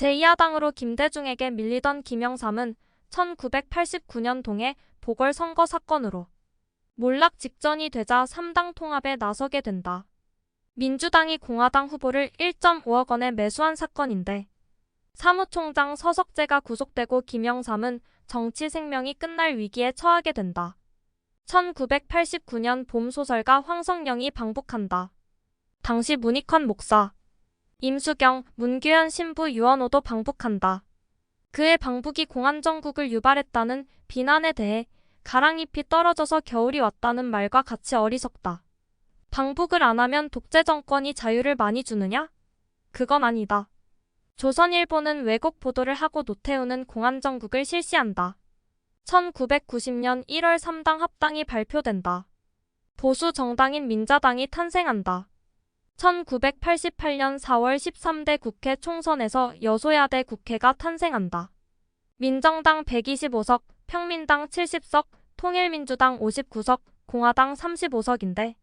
제2야당으로 김대중에게 밀리던 김영삼은 1989년 동해 보궐선거 사건으로 몰락 직전이 되자 3당 통합에 나서게 된다. 민주당이 공화당 후보를 1.5억 원에 매수한 사건인데 사무총장 서석재가 구속되고 김영삼은 정치 생명이 끝날 위기에 처하게 된다. 1989년 봄 소설가 황성영이 방북한다. 당시 문익환 목사, 임수경, 문규현 신부 유언호도 방북한다. 그의 방북이 공안정국을 유발했다는 비난에 대해 가랑잎이 떨어져서 겨울이 왔다는 말과 같이 어리석다. 방북을 안 하면 독재 정권이 자유를 많이 주느냐? 그건 아니다. 조선일보는 왜곡 보도를 하고 노태우는 공안정국을 실시한다. 1990년 1월 3당 합당이 발표된다. 보수 정당인 민자당이 탄생한다. 1988년 4월 13대 국회 총선에서 여소야대 국회가 탄생한다. 민정당 125석, 평민당 70석, 통일민주당 59석, 공화당 35석인데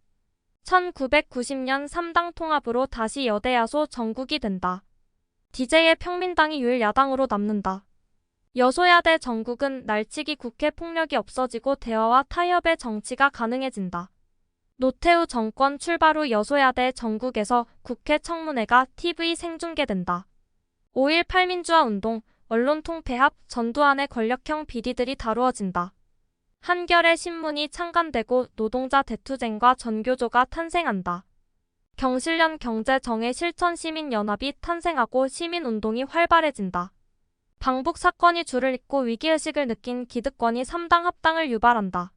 1990년 3당 통합으로 다시 여대야소 정국이 된다. DJ의 평민당이 유일 야당으로 남는다. 여소야대 정국은 날치기 국회 폭력이 없어지고 대화와 타협의 정치가 가능해진다. 노태우 정권 출발 후 여소야대 전국에서 국회 청문회가 TV 생중계된다. 5.18 민주화 운동, 언론 통폐합, 전두환의 권력형 비리들이 다루어진다. 한겨레 신문이 창간되고 노동자 대투쟁과 전교조가 탄생한다. 경실련 경제정의 실천 시민연합이 탄생하고 시민운동이 활발해진다. 방북 사건이 줄을 잇고 위기의식을 느낀 기득권이 3당 합당을 유발한다.